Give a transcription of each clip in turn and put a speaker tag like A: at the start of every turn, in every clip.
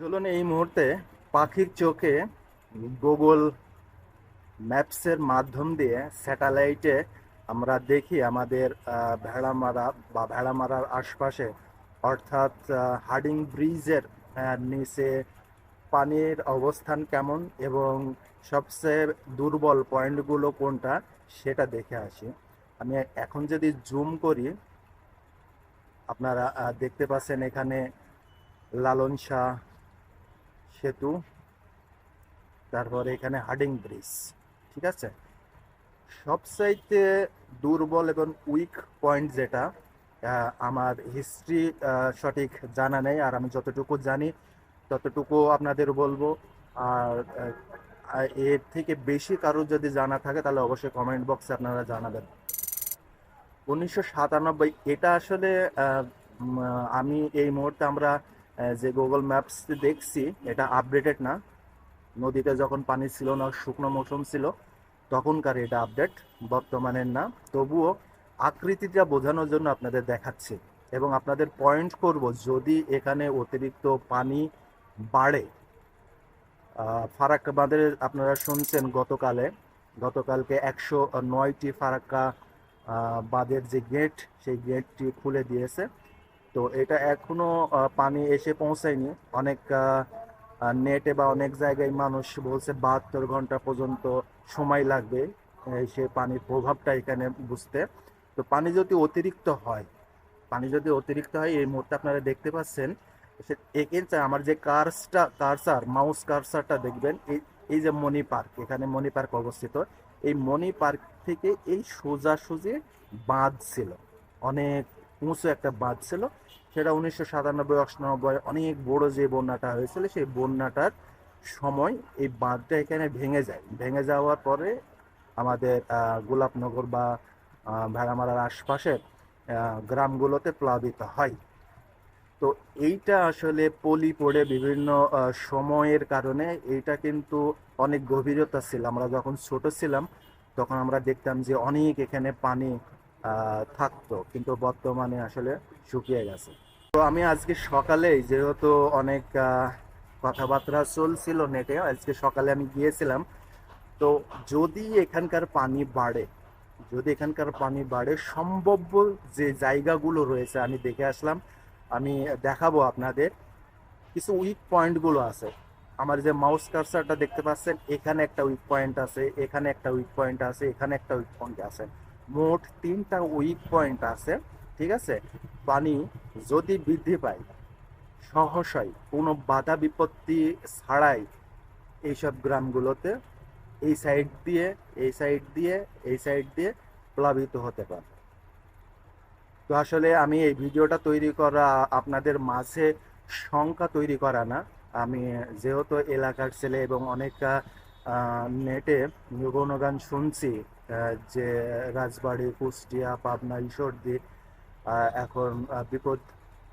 A: চলুন এই মুহূর্তে পাখির চোখে গুগল ম্যাপসের মাধ্যম দিয়ে স্যাটেলাইটে আমরা দেখি আমাদের ভেড়ামারা বা ভেড়ামারার আশপাশে, অর্থাৎ হার্ডিং ব্রিজের নিচে পানির অবস্থান কেমন এবং সবচেয়ে দুর্বল পয়েন্টগুলো কোনটা সেটা দেখে আসি। আমি এখন যদি জুম করি, আপনারা দেখতে পাচ্ছেন এখানে লালন শাহ সেতু, তারপরে এখানে হার্ডিং ব্রিজ, ঠিক আছে? সবচাইতে দুর্বল এবং উইক পয়েন্ট যেটা আমার হিস্ট্রি সঠিক জানা নেই, আর আমি যতটুকু জানি ততটুকু আপনাদের বলব। আর এর থেকে বেশি কারোর যদি জানা থাকে তাহলে অবশ্যই কমেন্ট বক্সে আপনারা জানাবেন। উনিশশো সাতানব্বই, এটা আসলে আমি এই মুহূর্তে আমরা যে গুগল ম্যাপস দেখছি, এটা আপডেটেড না। নদীতে যখন পানি ছিল না, শুকনো মৌসুম ছিল, তখনকার এটা আপডেট বর্তমানের না। তবুও আকৃতিটা বোঝানোর জন্য আপনাদের দেখাচ্ছি। এবং আপনাদের পয়েন্ট করব, যদি এখানে অতিরিক্ত পানি বাড়ে ফারাক্কা বাঁধের আপনারা শুনছেন গতকালে, গতকালকে একশো নয়টি ফারাক্কা বাঁধের যে গেট সেই গেটটি খুলে দিয়েছে। তো এটা এখনও পানি এসে পৌঁছায়নি। অনেক নেটে বা অনেক জায়গায় মানুষ বলছে বাহাত্তর ঘণ্টা পর্যন্ত সময় লাগবে সে পানির প্রভাবটা এখানে বুঝতে। তো পানি যদি অতিরিক্ত হয়, পানি যদি অতিরিক্ত হয়, এই মুহূর্তে আপনারা দেখতে পাচ্ছেন এখানে আমার যে কার্সটা, কার্সার, মাউস কার্সারটা দেখবেন, এই এই যে মণি পার্ক, এখানে মণি পার্ক অবস্থিত। এই মণি পার্ক থেকে এই সোজাসুজি বাঁধ ছিল, অনেক উঁচু একটা বাঁধ ছিল। সেটা উনিশশো সাতানব্বই, অষ্টানব্বই অনেক বড় যে বন্যাটা হয়েছিল, সেই বন্যাটার সময় এই বাঁধটা এখানে ভেঙে যায়। ভেঙে যাওয়ার পরে আমাদের গোলাপনগর বা ভেড়ামারার আশপাশের গ্রামগুলোতে প্লাবিত হয়। তো এইটা আসলে পলি পড়ে বিভিন্ন সময়ের কারণে এইটা কিন্তু অনেক গভীরতা ছিল। আমরা যখন ছোট ছিলাম, তখন আমরা দেখতাম যে অনেক এখানে পানি থাকতো, কিন্তু বর্তমানে আসলে শুকিয়ে গেছে। তো আমি আজকে সকালেই যেহেতু অনেক কথাবার্তা চলছিল নেটে, আজকে সকালে আমি গিয়েছিলাম। তো যদি এখানকার পানি বাড়ে, যদি এখানকার পানি বাড়ে, সম্ভাব্য যে জায়গাগুলো রয়েছে, আমি দেখে আসলাম, আমি দেখাবো আপনাদের। কিছু উইক পয়েন্টগুলো আছে। আমার যে মাউস কার্সারটা দেখতে পাচ্ছেন, এখানে একটা উইক পয়েন্ট আছে, এখানে একটা উইক পয়েন্ট আছে, এখানে একটা উইক পয়েন্ট আছে। মোট তিনটা উইক পয়েন্ট আছে, ঠিক আছে? পানি যদি বৃদ্ধি পায়, সহসাই কোনো বাধা বিপত্তি ছাড়াই এইসব গ্রামগুলোতে এই সাইড দিয়ে, এই সাইড দিয়ে, এই সাইড দিয়ে প্লাবিত হতে পারে। তো আসলে আমি এই ভিডিওটা তৈরি করা, আপনাদের মাঝে শঙ্কা তৈরি করা না। আমি যেহেতু এলাকার ছেলে এবং অনেক নেটে গুণগান শুনছি যে রাজবাড়ি, কুষ্টিয়া, পাবনা, ঈশ্বরদী এখন বিপদ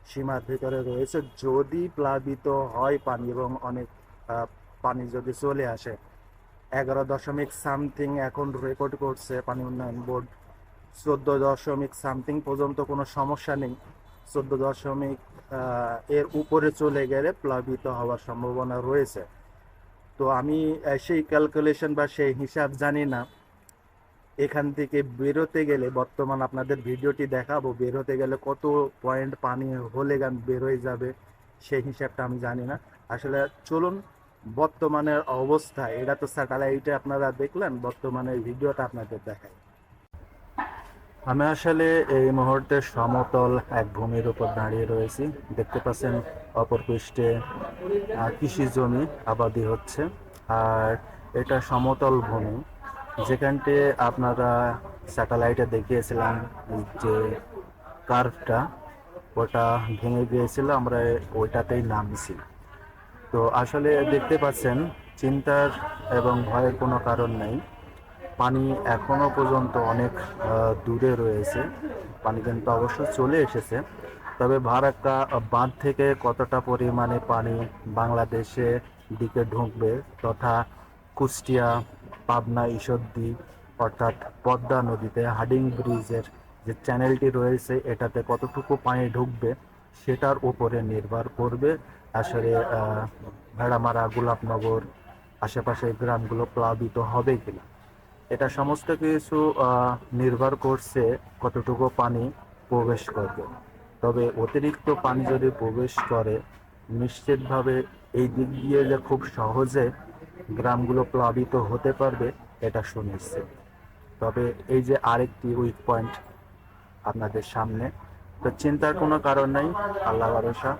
A: সীমার ভিতরে রয়েছে। যদি প্লাবিত হয় পানি এবং অনেক পানি যদি চলে আসে, এগারো দশমিক সামথিং এখন রেকর্ড করছে পানি উন্নয়ন বোর্ড। চোদ্দ দশমিক সামথিং পর্যন্ত কোনো সমস্যা নেই। চোদ্দ দশমিক এর উপরে চলে গেলে প্লাবিত হওয়ার সম্ভাবনা রয়েছে। তো আমি সেই ক্যালকুলেশন বা সেই হিসাব জানি না। এখান থেকে বেরোতে গেলে বর্তমান আপনাদের ভিডিওটি দেখাবো, বেরোতে গেলে কত পয়েন্ট পানি হলে গান বেরোয় যাবে, সেই হিসাবটা আমি জানি না। আসলে চলুন, বর্তমানের অবস্থা, এটা তো স্যাটেলাইটে আপনারা দেখলেন, বর্তমানের ভিডিওটা আপনাদের দেখাই। আমি আসলে এই মুহূর্তে সমতল এক ভূমির উপর দাঁড়িয়ে রয়েছি। দেখতে পাচ্ছেন, অপর পৃষ্ঠে কৃষি জমি আবাদি হচ্ছে। আর এটা সমতল ভূমি। যেখানটি আপনারা স্যাটেলাইটে দেখিয়েছিলাম যে কার্ভটা, ওটা ভেঙে গিয়েছিল, আমরা ওইটাতেই নামছি। তো আসলে দেখতে পাচ্ছেন, চিন্তার এবং ভয়ের কোনো কারণ নেই। পানি এখনও পর্যন্ত অনেক দূরে রয়েছে। পানি কিন্তু অবশ্য চলে এসেছে। তবে ভারাক্কা বাঁধ থেকে কতটা পরিমাণে পানি বাংলাদেশে দিকে ঢুকবে তথা কুষ্টিয়া, পাবনা, ঈশ্বরদী অর্থাৎ পদ্মা নদীতে হাডিং ব্রিজের যে চ্যানেলটি রয়েছে, এটাতে কতটুকু পানি ঢুকবে সেটার উপরে নির্ভর করবে। আসলে ভেড়ামারা, গোলাপনগর আশেপাশের গ্রামগুলো প্লাবিত হবে কিনা। এটা সমস্ত কিছু নির্ভর করছে কতটুকু পানি প্রবেশ করবে। তবে অতিরিক্ত পানি যদি প্রবেশ করে, নিশ্চিতভাবে এই দিক দিয়ে যে খুব সহজে গ্রামগুলো প্লাবিত হতে পারবে, এটা সুনিশ্চিত। তবে এই যে আরেকটি উইক পয়েন্ট আপনাদের সামনে, তো চিন্তার কোনো কারণ নেই, আল্লাহ ভরসা।